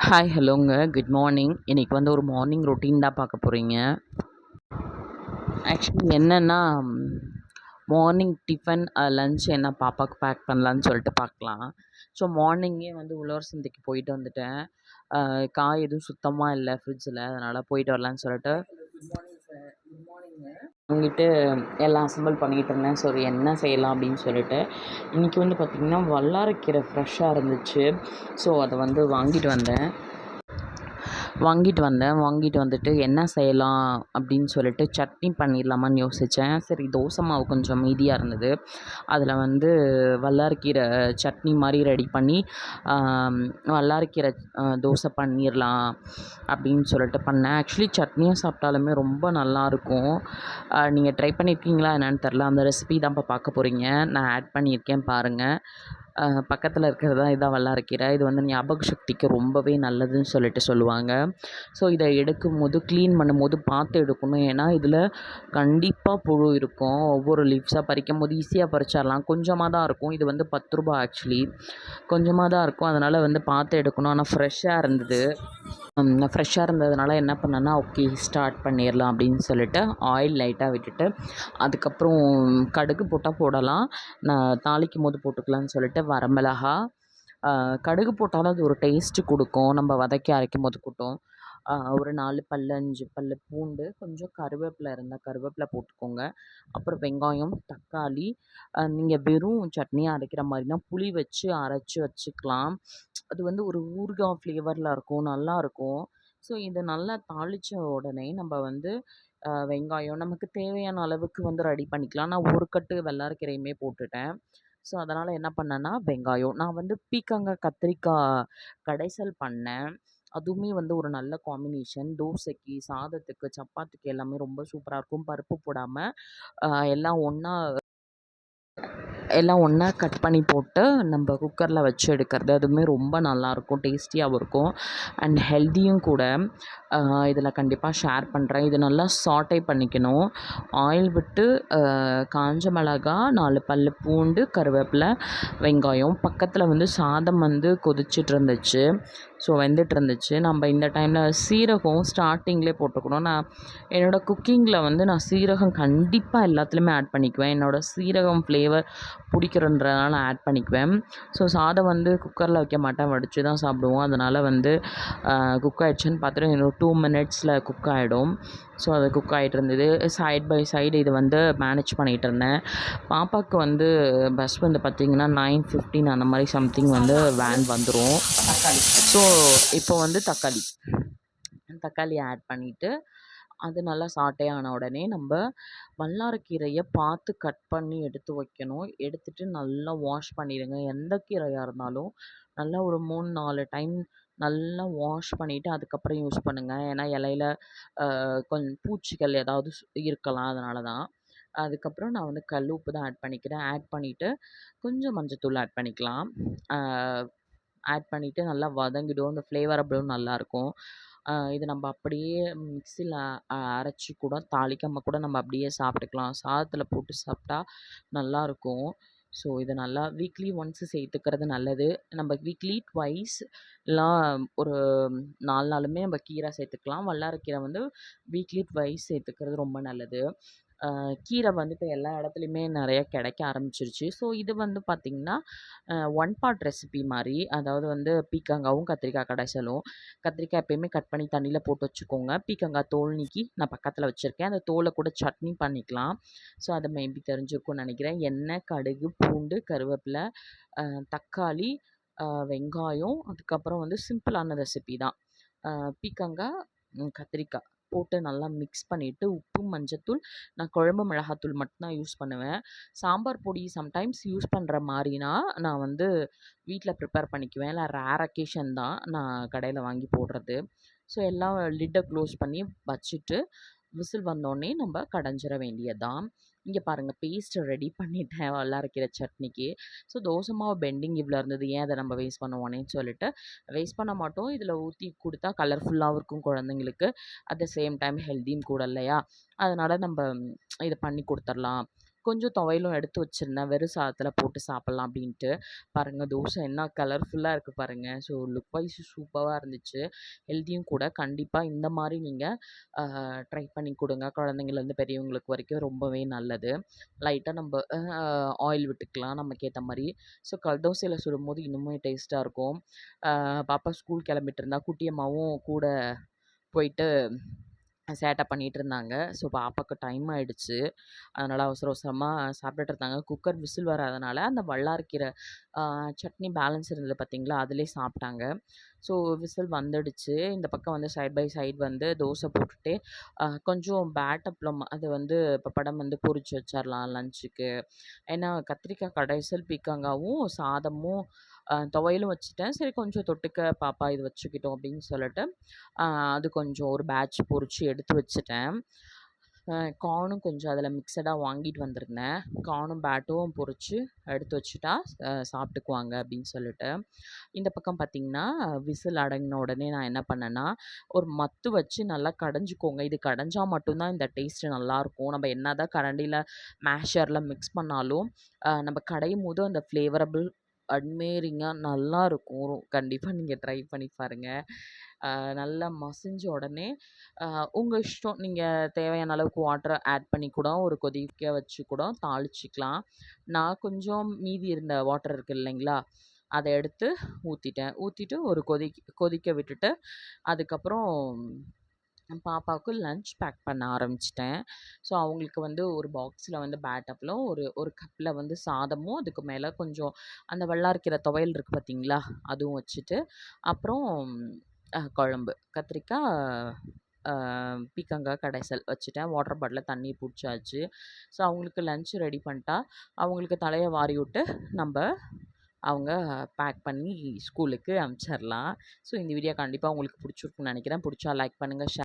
Hi ஹலோங்க good morning இன்றைக்கி வந்து ஒரு மார்னிங் ரொட்டீன் தான் பார்க்க போகிறீங்க ஆக்சுவலி என்னென்னா மார்னிங் டிஃபன் லன்ச் என்ன பாப்பாவுக்கு பேக் பண்ணலான்னு சொல்லிட்டு பார்க்கலாம். ஸோ மார்னிங்கே வந்து உழவர் சந்தைக்கு போயிட்டு வந்துட்டேன். காய் எதுவும் சுத்தமாக இல்லை ஃப்ரிட்ஜில் அதனால் போயிட்டு வரலான்னு சொல்லிட்டு. சார் குட் மார்னிங்க வாங்கிட்டு எல்லாம் அசம்பிள் பண்ணிக்கிட்டு இருந்தேன். சரி என்ன செய்யலாம்? அப்படின்னு சொல்லிட்டு இன்றைக்கி வந்து பார்த்திங்கன்னா வல்லாரைக்கீரை ஃப்ரெஷ்ஷாக இருந்துச்சு. ஸோ அதை வந்து வாங்கிட்டு வந்தேன். வாங்கிட்டு வந்தேன். வாங்கிட்டு வந்துட்டு என்ன செய்யலாம் அப்படின்னு சொல்லிட்டு சட்னி பண்ணிடலாமான்னு யோசித்தேன் சரி தோசை மாவு கொஞ்சம் மீதியாக இருந்தது. அதில் வந்து வல்லாரக்கீரை சட்னி மாதிரி ரெடி பண்ணி வல்லாரக்கீரை தோசை பண்ணிடலாம் அப்படின்னு சொல்லிட்டு பண்ணேன். ஆக்சுவலி சட்னியாக சாப்பிட்டாலுமே ரொம்ப நல்லாயிருக்கும் நீங்கள் ட்ரை பண்ணியிருக்கீங்களா என்னென்னு தெரில அந்த ரெசிபி தான் இப்போ பார்க்க போகிறீங்க நான் ஆட் பண்ணியிருக்கேன் பாருங்கள் பக்கத்தில் இருக்கிறது தான் இதான் வல்லாரக்கீரை? இது வந்து ஞாபக சக்திக்கு ரொம்பவே நல்லதுன்னு சொல்லிட்டு சொல்லுவாங்க. ஸோ இதை எடுக்கும் போது க்ளீன் பண்ணும்போது பார்த்து எடுக்கணும். ஏன்னா இதில் கண்டிப்பாக புழு இருக்கும். ஒவ்வொரு லீவ்ஸாக பறிக்கும் போது ஈஸியாக பறிச்சிடலாம் கொஞ்சமாக தான் இருக்கும். இது வந்து பத்து ரூபா ஆக்சுவலி கொஞ்சமாக தான் இருக்கும். அதனால் வந்து பார்த்து எடுக்கணும். ஆனால் ஃப்ரெஷ்ஷாக இருந்தது. ஃப்ரெஷ்ஷாக இருந்ததுனால என்ன பண்ணேன்னா ஓகே ஸ்டார்ட் பண்ணிடலாம் அப்படின்னு சொல்லிட்டு ஆயில் லைட்டாக விட்டுட்டு அதுக்கப்புறம் கடுகு போட்டால் போடலாம். நான் தாளிக்கும் போது போட்டுக்கலாம்னு சொல்லிட்டு வரமிளகா கடுகு போட்டாலும் அது ஒரு டேஸ்ட்டு கொடுக்கும். நம்ம வதக்கி அரைக்கும் போது கூட்டும். ஒரு நாலு பல் அஞ்சு பல் பூண்டு கொஞ்சம் கருவேப்பிலை இருந்தால் கருவேப்பிலை போட்டுக்கோங்க. அப்புறம் வெங்காயம் தக்காளி நீங்கள் வெறும் சட்னியாக அரைக்கிற மாதிரினா புளி வச்சு அரைச்சி வச்சுக்கலாம். அது வந்து ஒரு ஊறுகாய் ஃப்ளேவரில் இருக்கும் நல்லாயிருக்கும் ஸோ இதை நல்லா தாளித்த உடனே நம்ம வந்து வெங்காயம் நமக்கு தேவையான அளவுக்கு வந்து ரெடி பண்ணிக்கலாம். நான் ஒரு கட்டு வெள்ளாரக்கீரையுமே போட்டுட்டேன். ஸோ அதனால் என்ன பண்ணேன்னா வெங்காயம். நான் வந்து பீக்கங்காய் கத்திரிக்காய் கடைசல் பண்ணேன். அதுவுமே வந்து ஒரு நல்ல காம்பினேஷன் தோசைக்கு சாதத்துக்கு சப்பாத்திக்கு எல்லாமே ரொம்ப சூப்பராக இருக்கும். பருப்பு போடாமல் எல்லாம் ஒன்றா எல்லாம் ஒன்றா கட் பண்ணி போட்டு நம்ம குக்கரில் வச்சு எடுக்கிறது அதுவுமே ரொம்ப நல்லாயிருக்கும் டேஸ்டியாகவும் இருக்கும். அண்ட் ஹெல்த்தியும் கூட. இதில் கண்டிப்பாக ஷேர் பண்ணுறேன் இது நல்லா சாட்டை பண்ணிக்கணும். ஆயில் விட்டு காஞ்ச மிளகா நாலு பல் பூண்டு கருவேப்பிலை வெங்காயம். பக்கத்தில் வந்து சாதம் வந்து கொதிச்சிட்டு இருந்துச்சு ஸோ வெந்துட்டு இருந்துச்சு நம்ம இந்த டைமில் சீரகம் ஸ்டார்டிங்லேயே போட்டுக்கணும். நான் என்னோடய குக்கிங்கில் வந்து நான் சீரகம் கண்டிப்பாக எல்லாத்துலேயுமே ஆட் பண்ணிக்குவேன். என்னோடய சீரகம் ஃப்ளேவர் பிடிக்கிறன்றதுனால ஆட் பண்ணிக்குவேன். ஸோ சாதம் வந்து குக்கரில் வைக்க மாட்டேன். வடித்து தான் சாப்பிடுவோம். அதனால் வந்து குக் ஆகிடுச்சுன்னு பார்த்துட்டு இன்னும் டூ மினிட்ஸில் குக் ஆகிடும் ஸோ அது குக் ஆகிட்டு இருந்தது. சைட் பை சைடு இது வந்து மேனேஜ் பண்ணிகிட்டு இருந்தேன். பாப்பாவுக்கு வந்து பஸ் வந்து பார்த்திங்கன்னா நைன் ஃபிஃப்டீன் அந்த மாதிரி சம்திங் வந்து வேன் வந்துடும் ஸோ இப்போ வந்து தக்காளி. தக்காளி ஆட் பண்ணிவிட்டு அது நல்லா சாட்டையான ஆன உடனே நம்ம வல்லாரக்கீரையை பார்த்து கட் பண்ணி எடுத்து வைக்கணும். எடுத்துட்டு நல்லா வாஷ் பண்ணிடுங்க. எந்த கீரையாக இருந்தாலும் நல்லா ஒரு மூணு நாலு டைம் நல்லா வாஷ் பண்ணிவிட்டு அதுக்கப்புறம் யூஸ் பண்ணுங்கள் ஏன்னா இலையில கொஞ்சம் பூச்சிகள் ஏதாவது இருக்கலாம். அதனால தான் அதுக்கப்புறம் நான் வந்து கல் உப்பு தான் ஆட் பண்ணிக்கிறேன். ஆட் பண்ணிவிட்டு கொஞ்சம் மஞ்சத்தூள் ஆட் பண்ணிக்கலாம். ஆட் பண்ணிவிட்டு நல்லா வதங்கிடும். அந்த ஃப்ளேவர் அப்படியும் நல்லாயிருக்கும் இது நம்ம அப்படியே மிக்சியில் அரைச்சி கூட தாளிக்காமல் கூட நம்ம அப்படியே சாப்பிட்டுக்கலாம். சாதத்தில் போட்டு சாப்பிட்டா நல்லாயிருக்கும் ஸோ இது நல்லா வீக்லி ஒன்ஸு சேர்த்துக்கிறது நல்லது. நம்ம வீக்லி ட்வைஸ் எல்லாம் ஒரு நாலு நாளுமே நம்ம கீரை சேர்த்துக்கலாம். வல்லாரக்கீரை வந்து வீக்லி ட்வைஸ் சேர்த்துக்கிறது ரொம்ப நல்லது. கீரை வந்து இப்போ எல்லா இடத்துலையுமே நிறைய கிடைக்க ஆரம்பிச்சிருச்சு. ஸோ இது வந்து பார்த்திங்கன்னா ஒன் பார்ட் ரெசிபி மாதிரி அதாவது வந்து பீக்கங்காவும் கத்திரிக்காய் கடைசலும் கத்திரிக்காய் எப்பயுமே கட் பண்ணி தண்ணியில் போட்டு வச்சுக்கோங்க. பீக்கங்காய் தோல் நீக்கி நான் பக்கத்தில் வச்சுருக்கேன். அந்த தோலை கூட சட்னி பண்ணிக்கலாம். ஸோ அதை மேபி தெரிஞ்சிருக்கும்னு நினைக்கிறேன். எண்ணெய் கடுகு பூண்டு கருவேப்பிலை தக்காளி வெங்காயம் அதுக்கப்புறம் வந்து சிம்பிளான ரெசிபி தான். பீக்கங்காய் கத்திரிக்காய். போட்டு நல்லா மிக்ஸ் பண்ணிவிட்டு உப்பு மஞ்சத்தூள் நான் குழம்பு மிளகாத்தூள் மட்டும்தான் யூஸ் பண்ணுவேன். சாம்பார் பொடி சம்டைம்ஸ் யூஸ் பண்ணுற மாதிரினா நான் வந்து வீட்டில் ப்ரிப்பேர் பண்ணிக்குவேன். இல்லை ரேர் அக்கேஷன் தான் நான் கடையில் வாங்கி போடுறது. ஸோ எல்லாம் லிட்டை க்ளோஸ் பண்ணி வச்சுட்டு விசில் வந்தோடனே நம்ம கடைஞ்சிட வேண்டியதுதான். இங்கே பாருங்கள் பேஸ்ட்டை ரெடி பண்ணிட்டேன் வல்லாரைக்கீரை சட்னிக்கு. ஸோ தோசை மாவு பெண்டிங் இவ்வளோ இருந்தது ஏன் அதை நம்ம வேஸ்ட் பண்ணுவோனேன்னு சொல்லிட்டு வேஸ்ட் பண்ண மாட்டோம். இதில் ஊற்றி கொடுத்தா கலர்ஃபுல்லாகவும் இருக்கும் குழந்தைங்களுக்கு. அட் த சேம் டைம் ஹெல்த்தியும் கூட இல்லையா? அதனால் நம்ம இதை பண்ணி கொடுத்துர்லாம் கொஞ்சம் துவையலும் எடுத்து வச்சுருந்தேன். வெறும் சாதத்தில் போட்டு சாப்பிட்லாம் அப்படின்ட்டு. பாருங்கள் தோசை என்ன கலர்ஃபுல்லாக இருக்குது பாருங்கள் ஸோ லுக் வைஸ் சூப்பராக இருந்துச்சு. ஹெல்த்தியும் கூட. கண்டிப்பாக இந்த மாதிரி நீங்கள் ட்ரை பண்ணி கொடுங்க. குழந்தைங்கள்லேருந்து பெரியவங்களுக்கு வரைக்கும் ரொம்பவே நல்லது. லைட்டாக நம்ம ஆயில் விட்டுக்கலாம். நமக்கு ஏற்ற மாதிரி. ஸோ கல் தோசையில் சுடும்போது இன்னுமே டேஸ்ட்டாக இருக்கும். பாப்பா ஸ்கூல் கிளம்பிட்டு இருந்தா குட்டியம்மாவும் கூட போயிட்டு சேட்டை பண்ணிகிட்டு இருந்தாங்க ஸோ பாப்பாவுக்கு டைம் ஆகிடுச்சு அதனால் அவசர அவசரமாக சாப்பிட்டுட்டு இருந்தாங்க. குக்கர் விசில் வராதனால அந்த வல்லாரக்கீரை சட்னி பேலன்ஸ் இருந்தது பார்த்திங்களா? அதிலே சாப்பிட்டாங்க. ஸோ விசில் வந்துடுச்சு. இந்த பக்கம் வந்து சைட் பை சைட் வந்து தோசை போட்டுட்டு கொஞ்சம் பேட்டப்ளம் அது வந்து படம் வந்து பொரிச்சு வச்சிடலாம் லஞ்சுக்கு. ஏன்னா கத்திரிக்காய் கடைசல் பீக்கங்காவும் சாதமும் துவையலும் வச்சுட்டேன். சரி கொஞ்சம் தொட்டுக்க பாப்பா இது வச்சுக்கிட்டோம் அப்படின்னு சொல்லிட்டு அது கொஞ்சம் ஒரு பேட்ச் பொறிச்சு எடுத்து வச்சுட்டேன். கார்னும் கொஞ்சம் அதில் மிக்சடாக வாங்கிட்டு வந்திருந்தேன். கார்னும் பேட்டும் பொரிச்சு எடுத்து வச்சுட்டா சாப்பிட்டுக்குவாங்க அப்படின்னு சொல்லிட்டு. இந்த பக்கம் பார்த்திங்கன்னா விசில் அடங்கின உடனே நான் என்ன பண்ணேன்னா ஒரு மத்து வச்சு நல்லா கடைஞ்சிக்கோங்க. இது கடைஞ்சால் மட்டும்தான் இந்த டேஸ்ட்டு நல்லாயிருக்கும். நம்ம என்ன தான் கரண்டியில் மேஷரில் மிக்ஸ் பண்ணாலும் நம்ம கடையும் போது அந்த ஃப்ளேவரபிள் அட்மேரிங்காக நல்லாயிருக்கும் கண்டிப்பாக நீங்கள் ட்ரை பண்ணி பாருங்கள் நல்லா மசிஞ்ச உடனே உங்கள் இஷ்டம் நீங்கள் தேவையான அளவுக்கு வாட்டரை ஆட் பண்ணி கூட ஒரு கொதிக்க வச்சு கூட தாளிச்சிக்கலாம். நான் கொஞ்சம் மீதி இருந்த வாட்டர் இருக்குது இல்லைங்களா அதை எடுத்து ஊற்றிட்டேன் ஊற்றிட்டு ஒரு கொதி கொதிக்க விட்டுட்டு அதுக்கப்புறம் பாப்பாவுக்கு லன்ச் பேக் பண்ண ஆரம்பிச்சிட்டேன். ஸோ அவங்களுக்கு வந்து ஒரு பாக்ஸில் வந்து பேட்டப்பிலும் ஒரு ஒரு கப்பில் வந்து சாதமும் அதுக்கு மேலே கொஞ்சம் அந்த வெள்ளாரிக்கிற துவையல் இருக்குது பார்த்தீங்களா அதுவும் வச்சுட்டு அப்புறம் குழம்பு கத்திரிக்காய் பீக்கங்காய் கடைசல் வச்சுட்டேன். வாட்டர் பாட்டிலில் தண்ணி பிடிச்சாச்சு. ஸோ அவங்களுக்கு லன்ச் ரெடி பண்ணிட்டா அவங்களுக்கு தலையை வாரி விட்டு நம்ம அவங்க பேக் பண்ணி ஸ்கூலுக்கு அனுப்பிச்சிடலாம் ஸோ இந்த வீடியோ கண்டிப்பாக உங்களுக்கு பிடிச்சிருக்குன்னு நினைக்கிறேன். பிடிச்சா லைக் பண்ணுங்கள் ஷேர்